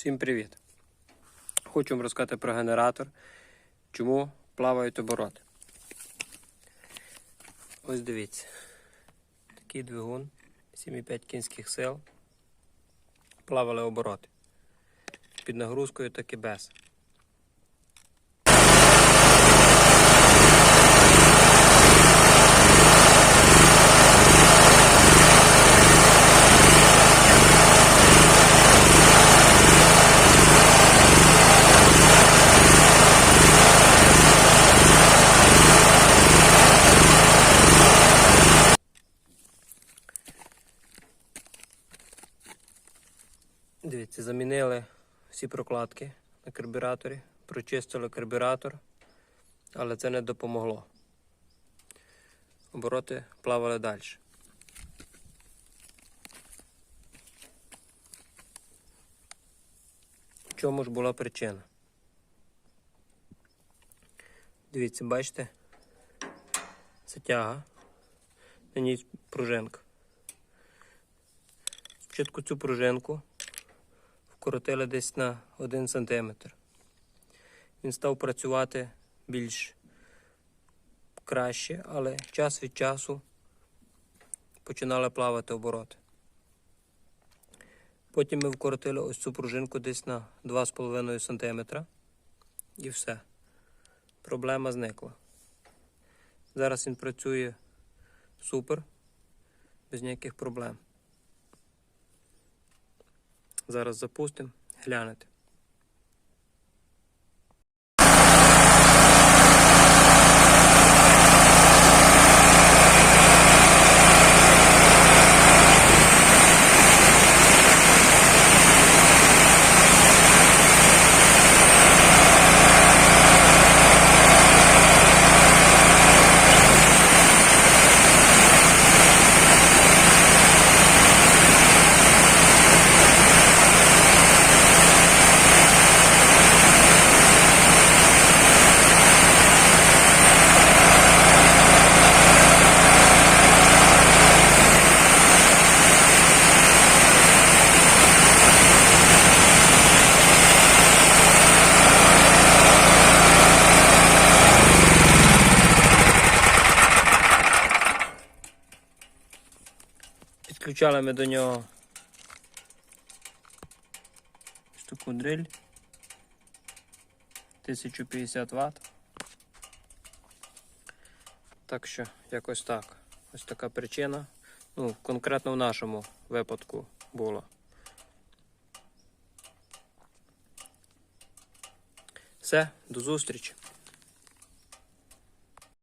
Всім привіт! Хочу вам розказати про генератор, чому плавають обороти. Ось дивіться. Такий двигун 7,5 кінських сил. Плавали обороти. Під нагрузкою так і без. Дивіться, замінили всі прокладки на карбюраторі, прочистили карбюратор, але це не допомогло. Обороти плавали далі. В чому ж була причина? Дивіться, бачите? Це тяга, на ній пружинка. Спочатку цю пружинку вкоротили десь на 1 см. Він став працювати більш краще, але час від часу починали плавати обороти. Потім ми вкоротили ось цю пружинку десь на 2,5 см і все. Проблема зникла. Зараз він працює супер, без ніяких проблем. Зараз запустимо, глянете. Підключали ми до нього таку дриль 1050 Вт. Так що якось так. Ось така причина. Ну, конкретно в нашому випадку була. Все, до зустрічі.